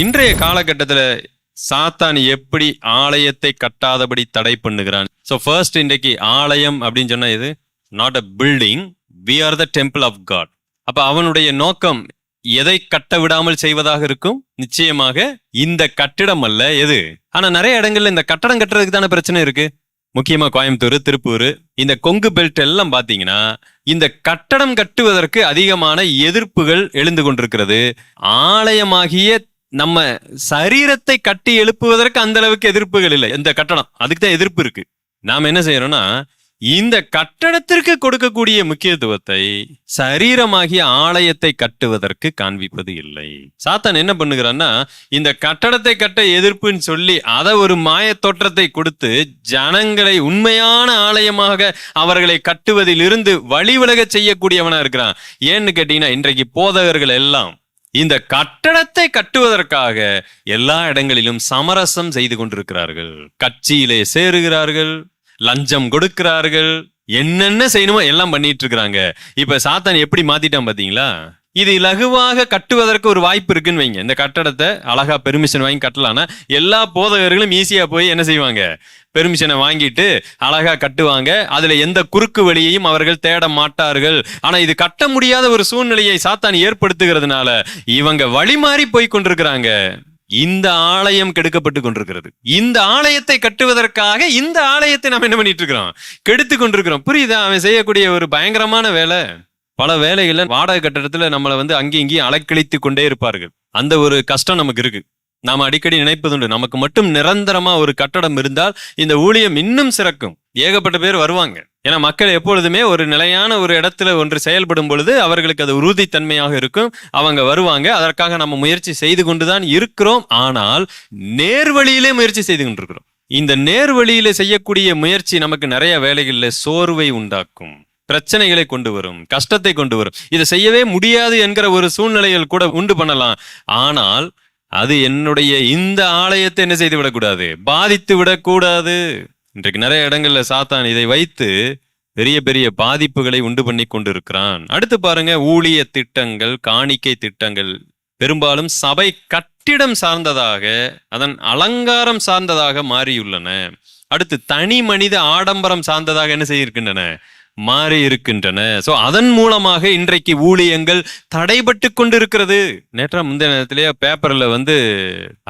இன்றைய காலகட்டத்தில் சாத்தான் எப்படி ஆலயத்தை கட்டாதபடி தடை பண்ணுகிறான்? ஸோ ஃபர்ஸ்ட் இன்றைக்கு ஆலயம் அப்படின்னு சொன்னால் இது not a building we are the temple of God அப்போ அவனுடைய நோக்கம் எதை கட்ட விடாமல் செய்வதாக இருக்கும்? நிச்சயமாக இந்த கட்டிடம் அல்ல. எது? ஆனால் நிறைய இடங்கள்ல இந்த கட்டடம் கட்டுறதுக்கு தானே பிரச்சனை இருக்கு. முக்கியமாக கோயம்புத்தூர் திருப்பூர் இந்த கொங்கு பெல்ட் எல்லாம் பார்த்தீங்கன்னா இந்த கட்டடம் கட்டுவதற்கு அதிகமான எதிர்ப்புகள் எழுந்து கொண்டிருக்கிறது. ஆலயமாகிய நம்ம சரீரத்தை கட்டி எழுப்புவதற்கு அந்த அளவுக்கு எதிர்ப்புகள் இல்லை. இந்த கட்டணம் அதுக்கு தான் எதிர்ப்பு இருக்கு. நாம என்ன செய்யறோம்னா இந்த கட்டடத்திற்கு கொடுக்கக்கூடிய முக்கியத்துவத்தை சரீரமாகிய ஆலயத்தை கட்டுவதற்கு காண்பிப்பது இல்லை. சாத்தான் என்ன பண்ணுகிறான்னா இந்த கட்டடத்தை கட்ட எதிர்ப்புன்னு சொல்லி அதை ஒரு மாய தோற்றத்தை கொடுத்து ஜனங்களை உண்மையான ஆலயமாக அவர்களை கட்டுவதிலிருந்து வழிவிலக செய்யக்கூடியவனா இருக்கிறான். ஏன்னு கேட்டீங்கன்னா இன்றைக்கு போதகர்கள் எல்லாம் இந்த கட்டடத்தை கட்டுவதற்காக எல்லா இடங்களிலும் சமரசம் செய்து கொண்டிருக்கிறார்கள். கட்சியிலே சேருகிறார்கள் லஞ்சம் கொடுக்கிறார்கள் என்னென்ன செய்யணுமோ எல்லாம் பண்ணிட்டு இருக்கிறாங்க. இப்ப சாத்தான் எப்படி மாத்திட்டான் பாத்தீங்களா? இது இலகுவாக கட்டுவதற்கு ஒரு வாய்ப்பு இருக்குன்னு வைங்க. இந்த கட்டடத்தை அழகா பெர்மிஷன் வாங்கி கட்டலாம்னா எல்லா போதகர்களும் ஈஸியா போய் என்ன செய்வாங்க? பெர்மிஷனை வாங்கிட்டு அழகா கட்டுவாங்க. அதுல எந்த குறுக்கு வழியையும் அவர்கள் தேட மாட்டார்கள். ஆனா இது கட்ட முடியாத ஒரு சூழ்நிலையை சாத்தான் ஏற்படுத்துகிறதுனால இவங்க வழி மாறி போய் கொண்டிருக்கிறாங்க. இந்த ஆலயம் கெடுக்கப்பட்டு கொண்டிருக்கிறது. இந்த ஆலயத்தை கட்டுவதற்காக இந்த ஆலயத்தை நாம் என்ன பண்ணிட்டு இருக்கிறோம்? கெடுத்து கொண்டிருக்கிறோம். புரியுதா? அவன் செய்யக்கூடிய ஒரு பயங்கரமான வேலை. பல வேலைகள்ல வாடகை கட்டடத்துல நம்மளை வந்து அங்கேயும் இங்கேயும் அலைக்கழித்து கொண்டே இருப்பார்கள். அந்த ஒரு கஷ்டம் நமக்கு இருக்கு. நாம் அடிக்கடி நினைப்பதுண்டு நமக்கு மட்டும் நிரந்தரமா ஒரு கட்டடம் இருந்தால் இந்த ஊழியம் இன்னும் சிறக்கும். ஏகப்பட்ட பேர் வருவாங்க. ஏன்னா மக்கள் எப்பொழுதுமே ஒரு நிலையான ஒரு இடத்துல ஒன்று செயல்படும் பொழுது அவர்களுக்கு அது உறுதித்தன்மையாக இருக்கும். அவங்க வருவாங்க. அதற்காக நம்ம முயற்சி செய்து கொண்டுதான் இருக்கிறோம். ஆனால் நேர்வழியிலே முயற்சி செய்து கொண்டிருக்கிறோம். இந்த நேர்வழியில செய்யக்கூடிய முயற்சி நமக்கு நிறைய வேலைகளில் சோர்வை உண்டாக்கும். பிரச்சனைகளை கொண்டு வரும் கஷ்டத்தை கொண்டு வரும். இதை செய்யவே முடியாது என்கிற ஒரு சூழ்நிலைகள் கூட உண்டு பண்ணலாம். ஆனால் அது என்னுடைய இந்த ஆலயத்தை என்ன செய்து விடக்கூடாது? பாதித்து விடக்கூடாது. இன்றைக்கு நிறைய இடங்கள்ல சாத்தான் இதை வைத்து பெரிய பெரிய பாதிப்புகளை உண்டு பண்ணி கொண்டிருக்கிறான். அடுத்து பாருங்க ஊழிய திட்டங்கள் காணிக்கை திட்டங்கள். பெரும்பாலும் சபை கட்டிடம் சார்ந்ததாக அதன் அலங்காரம் சார்ந்ததாக மாறியுள்ளன. அடுத்து தனி மனித ஆடம்பரம் சார்ந்ததாக என்ன செய்திருக்கின்றன? மாறி இருக்கின்றன சோ அதன் மூலமாக இன்றைக்கு ஊழியங்கள் தடைபட்டு கொண்டிருக்கிறது. நேற்ற முந்தைய நேரத்திலேயே பேப்பர்ல வந்து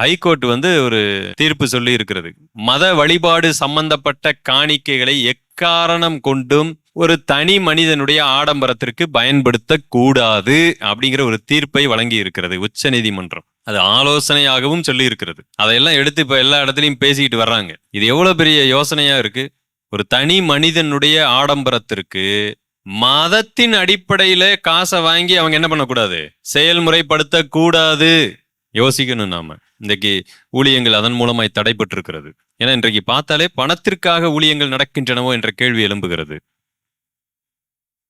ஹைகோர்ட் வந்து ஒரு தீர்ப்பு சொல்லி இருக்கிறது மத வழிபாடு சம்பந்தப்பட்ட காணிக்கைகளை எக்காரணம் கொண்டும் ஒரு தனி மனிதனுடைய ஆடம்பரத்திற்கு பயன்படுத்த கூடாது அப்படிங்கிற ஒரு தீர்ப்பை வழங்கி இருக்கிறது உச்ச நீதிமன்றம் அது ஆலோசனையாகவும் சொல்லி இருக்கிறது அதையெல்லாம் எடுத்து இப்ப எல்லா இடத்துலையும் பேசிக்கிட்டு வர்றாங்க. இது எவ்வளவு பெரிய யோசனையா இருக்கு? ஒரு தனி மனிதனுடைய ஆடம்பரத்திற்கு மதத்தின் அடிப்படையில காசை வாங்கி அவங்க என்ன பண்ணக்கூடாது? செயல்முறைப்படுத்த கூடாது யோசிக்கணும் நாம. இன்றைக்கு ஊழியங்கள் அதன் மூலமாய் தடைபட்டிருக்கிறது. ஏன்னா இன்றைக்கு பார்த்தாலே பணத்திற்காக ஊழியங்கள் நடக்கின்றனவோ என்ற கேள்வி எழும்புகிறது.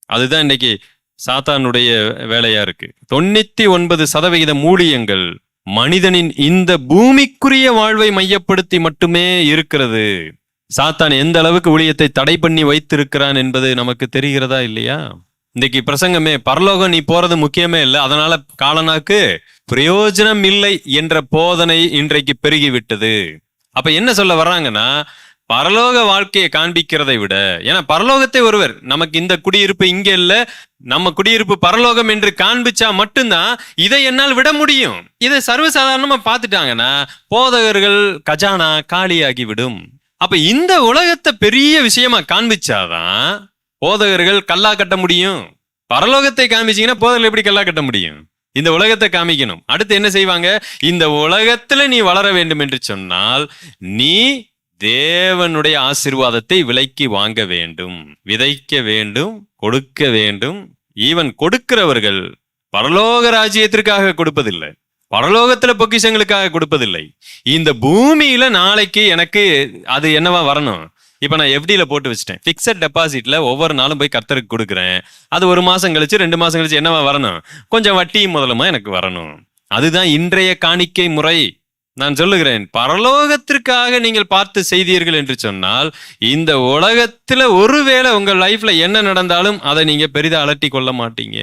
அதுதான் இன்னைக்கு சாத்தானுடைய வேலையா இருக்கு. தொண்ணூத்தி ஒன்பது சதவிகிதம் ஊழியங்கள் மனிதனின் இந்த பூமிக்குரிய வாழ்வை மையப்படுத்தி மட்டுமே இருக்கிறது. சாத்தான் எந்த அளவுக்கு ஊழியத்தை தடை பண்ணி வைத்திருக்கிறான் என்பது நமக்கு தெரிகிறதா இல்லையா? இன்னைக்கு பிரசங்கமே பரலோகம் நீ போறது முக்கியமே இல்லை அதனால காலனாக்கு பிரயோஜனம் இல்லை என்ற போதனை இன்றைக்கு பெருகிவிட்டது. அப்ப என்ன சொல்ல வர்றாங்கன்னா பரலோக வாழ்க்கையை காண்பிக்கிறதை விட ஏன்னா பரலோகத்தை ஒருவர் நமக்கு இந்த குடியிருப்பு இங்க இல்ல நம்ம குடியிருப்பு பரலோகம் என்று காண்பிச்சா மட்டும்தான் இதை என்னால் விட முடியும். இதை சர்வசாதாரணமா பார்த்துட்டாங்கன்னா போதகர்கள் கஜானா காலியாகி விடும் அப்ப இந்த உலகத்தை பெரிய விஷயமா காண்பிச்சாதான் போதகர்கள் கல்லா கட்ட முடியும். பரலோகத்தை காமிச்சீங்கன்னா போதகர்கள் எப்படி கல்லா கட்ட முடியும்? இந்த உலகத்தை காமிக்கணும். அடுத்து என்ன செய்வாங்க? இந்த உலகத்துல நீ வளர வேண்டும் என்று சொன்னால் நீ தேவனுடைய ஆசிர்வாதத்தை விலைக்கு வாங்க வேண்டும் விதைக்க வேண்டும் கொடுக்க வேண்டும். ஈவன் கொடுக்கிறவர்கள் பரலோக ராஜ்யத்திற்காக கொடுப்பதில்லை. பரலோகத்துல பொக்கிஷங்களுக்காக கொடுப்பதில்லை. இந்த பூமியில நாளைக்கு எனக்கு அது என்னவா வரணும்? இப்ப நான் எஃப்டியில் போட்டு வச்சிட்டேன். பிக்சட் டெபாசிட்ல ஒவ்வொரு நாளும் போய் கர்த்தருக்கு கொடுக்குறேன். அது ஒரு மாசம் கழிச்சு ரெண்டு மாசம் கழிச்சு என்னவா வரணும்? கொஞ்சம் வட்டி முதலமா எனக்கு வரணும். அதுதான் இன்றைய காணிக்கை முறை. நான் சொல்லுகிறேன் பரலோகத்திற்காக நீங்கள் பார்த்து செய்தீர்கள் என்று சொன்னால் இந்த உலகத்துல ஒருவேளை உங்கள் லைஃப்ல என்ன நடந்தாலும் அதை நீங்க பெரிதாக அலட்டி கொள்ள மாட்டீங்க.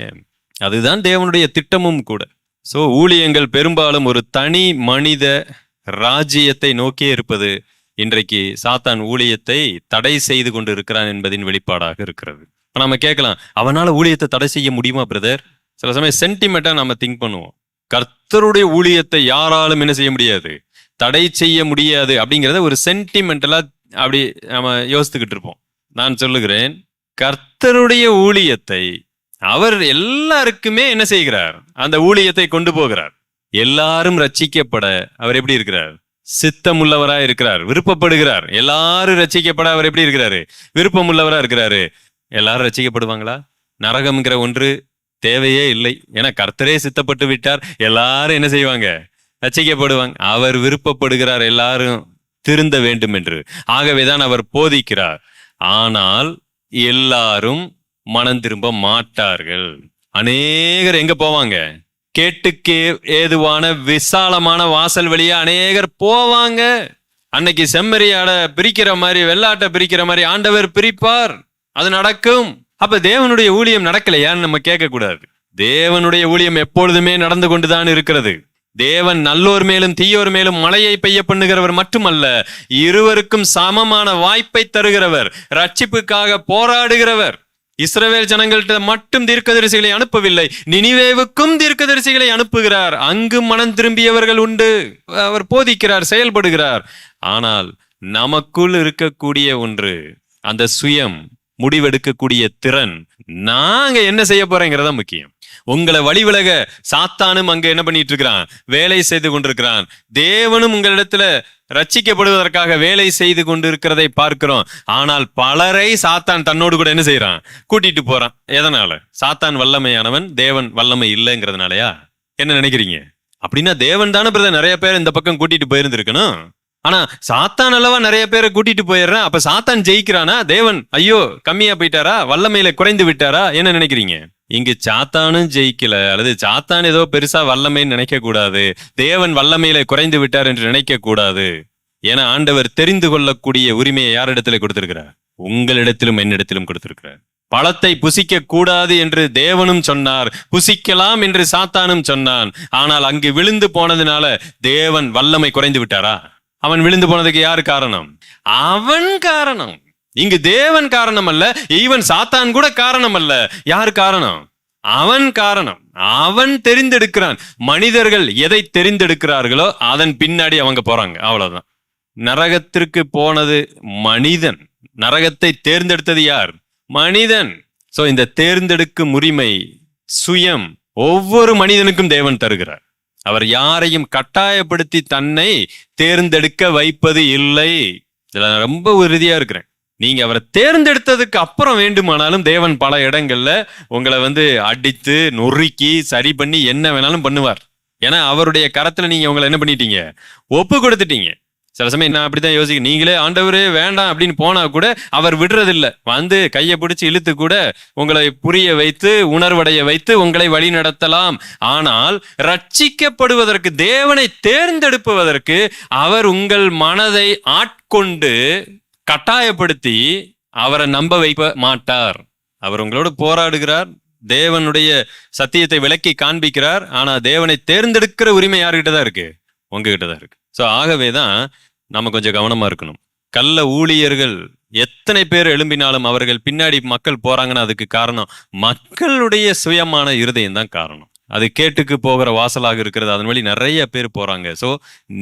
அதுதான் தேவனுடைய திட்டமும் கூட. ஸோ ஊழியங்கள் பெரும்பாலும் ஒரு தனி மனித ராஜ்யத்தை நோக்கியே இருப்பது இன்றைக்கு சாத்தான் ஊழியத்தை தடை செய்து கொண்டு இருக்கிறான் என்பதின் வெளிப்பாடாக இருக்கிறது. இப்போ நம்ம கேட்கலாம் அவனால் ஊழியத்தை தடை செய்ய முடியுமா பிரதர்? சில சமயம் சென்டிமெண்ட்டாக நம்ம திங்க் பண்ணுவோம். கர்த்தருடைய ஊழியத்தை யாராலும் என்ன செய்ய முடியாது? தடை செய்ய முடியாது அப்படிங்கிறத ஒரு சென்டிமெண்டலாக அப்படி நம்ம யோசித்துக்கிட்டு இருப்போம். நான் சொல்லுகிறேன் கர்த்தருடைய ஊழியத்தை அவர் எல்லாருக்குமே என்ன செய்கிறார்? அந்த ஊழியத்தை கொண்டு போகிறார். எல்லாரும் ரட்சிக்கப்பட அவர் எப்படி இருக்கிறார்? சித்தமுள்ளவரா இருக்கிறார். விருப்பப்படுகிறார். எல்லாரும் ரட்சிக்கப்பட அவர் எப்படி இருக்கிறாரு? விருப்பமுள்ளவரா இருக்கிறாரு. எல்லாரும் ரட்சிக்கப்படுவாங்களா? நரகம்ங்கிற ஒன்று தேவையே இல்லை. ஏன்னா கர்த்தரே சித்தப்பட்டு விட்டார். எல்லாரும் என்ன செய்வாங்க? ரட்சிக்கப்படுவாங்க. அவர் விருப்பப்படுகிறார் எல்லாரும் திருந்த வேண்டும் என்று ஆகவேதான் அவர் போதிக்கிறார். ஆனால் எல்லாரும் மனம் திரும்ப மாட்டார்கள். அநேகர் எங்க போவாங்க? கேட்டுக்கு ஏதுவான விசாலமான வாசல் வழியா அநேகர் போவாங்க. அன்னைக்கு செம்மறியாட பிரிக்கிற மாதிரி வெள்ளாட்டை பிரிக்கிற மாதிரி ஆண்டவர் பிரிப்பார். அது நடக்கும். அப்ப தேவனுடைய ஊழியம் நடக்கலையான்னு நம்ம கேட்க கூடாது தேவனுடைய ஊழியம் எப்பொழுதுமே நடந்து கொண்டுதான் இருக்கிறது. தேவன் நல்லோர் மேலும் தீயோர் மேலும் மழையை பெய்ய பண்ணுகிறவர் மட்டுமல்ல இருவருக்கும் சமமான வாய்ப்பை தருகிறவர். ரட்சிப்புக்காக போராடுகிறவர். இஸ்ரவேல் ஜனங்கள்கிட்ட மட்டும் தீர்க்கதரிசிகளை அனுப்பவில்லை. நினிவேவுக்கும் தீர்க்கதரிசிகளை அனுப்புகிறார். அங்கு மனம் திரும்பியவர்கள் உண்டு. அவர் போதிக்கிறார் செயல்படுகிறார். ஆனால் நமக்குள் இருக்கக்கூடிய ஒன்று அந்த சுயம் முடிவெடுக்கக்கூடிய திறன். நாங்க என்ன செய்ய போறேங்கிறதா முக்கியம். உங்களை வழிவிலக சாத்தானும் அங்க என்ன பண்ணிட்டு இருக்கிறான்? வேலை செய்து கொண்டிருக்கிறான். தேவனும் உங்களிடத்துல ரட்சிக்கப்படுவதற்காக வேலை செய்து கொண்டிருக்கிறதை பார்க்கிறோம். ஆனால் பலரை சாத்தான் தன்னோடு கூட என்ன செய்யறான் கூட்டிட்டு போறான். எதனால? சாத்தான் வல்லமையானவன் தேவன் வல்லமை இல்லைங்கிறதுனாலயா? என்ன நினைக்கிறீங்க? அப்படின்னா தேவன் தானே பிரதர் நிறைய பேர் இந்த பக்கம் கூட்டிட்டு போயிருந்திருக்கணும். ஆனா சாத்தான் அளவா நிறைய பேரை கூட்டிட்டு போயிடுறான்? அப்ப சாத்தான் ஜெயிக்கிறானா? தேவன் ஐயோ கம்மியா போயிட்டாரா? வல்லமையில குறைந்து விட்டாரா? என்ன நினைக்கிறீங்க? இங்கு சாத்தானும் ஜெயிக்கல அல்லது சாத்தான் ஏதோ பெருசா வல்லமைன்னு நினைக்க கூடாது தேவன் வல்லமையில குறைந்து விட்டார் என்று நினைக்க கூடாது ஏன்னா ஆண்டவர் தெரிந்து கொள்ளக்கூடிய உரிமையை யாரிடத்துல கொடுத்திருக்கிறார்? உங்களிடத்திலும் என்னிடத்திலும் கொடுத்திருக்கிறார். பழத்தை புசிக்க கூடாது என்று தேவனும் சொன்னார் புசிக்கலாம் என்று சாத்தானும் சொன்னான். ஆனால் அங்கு விழுந்து போனதுனால தேவன் வல்லமை குறைந்து விட்டாரா? அவன் விழுந்து போனதுக்கு யார் காரணம்? அவன் காரணம். இங்கு தேவன் காரணம் அல்ல ஈவன் சாத்தான் கூட காரணம் அல்ல யார் காரணம்? அவன் காரணம். அவன் தெரிந்தெடுக்கிறான். மனிதர்கள் எதை தெரிந்தெடுக்கிறார்களோ அதன் பின்னாடி அவங்க போறாங்க. அவ்வளவுதான். நரகத்திற்கு போனது மனிதன். நரகத்தை தேர்ந்தெடுத்தது யார்? மனிதன். சோ இந்த தேர்ந்தெடுக்கும் உரிமை சுயம் ஒவ்வொரு மனிதனுக்கும் தேவன் தருகிறார். அவர் யாரையும் கட்டாயப்படுத்தி தன்னை தேர்ந்தெடுக்க வைப்பது இல்லை. இதுல நான் ரொம்ப உறுதியா இருக்கிறேன். நீங்க அவரை தேர்ந்தெடுத்ததுக்கு அப்புறம் வேண்டுமானாலும் தேவன் பல இடங்கள்ல உங்களை வந்து அடித்து நொறுக்கி சரி பண்ணி என்ன வேணாலும் பண்ணுவார். ஏன்னா அவருடைய கரத்துல நீங்க உங்களை என்ன பண்ணிட்டீங்க? ஒப்பு கொடுத்துட்டீங்க. சில சமயம் நான் அப்படிதான் யோசிக்க நீங்களே ஆண்டவரே வேண்டாம் அப்படின்னு போனா கூட அவர் விடுறதில்ல. வந்து கையை பிடிச்சி இழுத்து கூட உங்களை புரிய வைத்து உணர்வடைய வைத்து உங்களை வழி நடத்தலாம். ஆனால் ரட்சிக்கப்படுவதற்கு தேவனை தேர்ந்தெடுப்பதற்கு அவர் உங்கள் மனதை ஆட்கொண்டு கட்டாயப்படுத்தி அவரை நம்ப வைக்க மாட்டார். அவர் உங்களோடு போராடுகிறார். தேவனுடைய சத்தியத்தை விளக்கி காண்பிக்கிறார். ஆனா தேவனை தேர்ந்தெடுக்கிற உரிமை யார்கிட்ட தான் இருக்கு? உங்ககிட்ட தான் இருக்கு. ஸோ ஆகவே தான் நம்ம கொஞ்சம் கவனமா இருக்கணும். கள்ள ஊழியர்கள் எத்தனை பேர் எழும்பினாலும் அவர்கள் பின்னாடி மக்கள் போறாங்கன்னா அதுக்கு காரணம் மக்களுடைய சுயமான இருதயம் தான் காரணம். அது கேட்டுக்கு போகிற வாசலாக இருக்கிறது. அதன் வழி நிறைய பேர் போறாங்க. ஸோ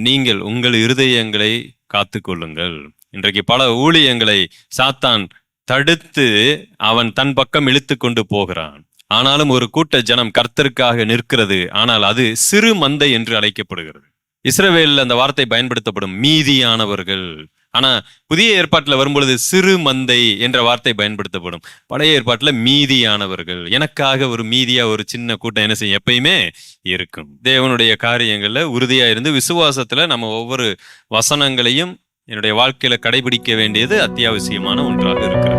நீங்கள் உங்கள் இருதயங்களை காத்து கொள்ளுங்கள் இன்றைக்கு பல ஊழியங்களை சாத்தான் தடுத்து அவன் தன் பக்கம் இழுத்து கொண்டு போகிறான். ஆனாலும் ஒரு கூட்ட ஜனம் கர்த்தருக்காக நிற்கிறது. ஆனால் அது சிறு மந்தை என்று அழைக்கப்படுகிறது. இஸ்ரவேலில் அந்த வார்த்தை பயன்படுத்தப்படும் மீதியானவர்கள். ஆனா புதிய ஏற்பாட்டில் வரும்பொழுது சிறு மந்தை என்ற வார்த்தை பயன்படுத்தப்படும். பழைய ஏற்பாட்டில் மீதியானவர்கள். எனக்காக ஒரு மீதியா ஒரு சின்ன கூட்டம் என்ன செய்யும்? எப்பயுமே இருக்கும். தேவனுடைய காரியங்களில் உறுதியா இருந்து விசுவாசத்துல நம்ம ஒவ்வொரு வசனங்களையும் என்னுடைய வாழ்க்கையில கடைபிடிக்க வேண்டியது அத்தியாவசியமான ஒன்றாக இருக்கிறது.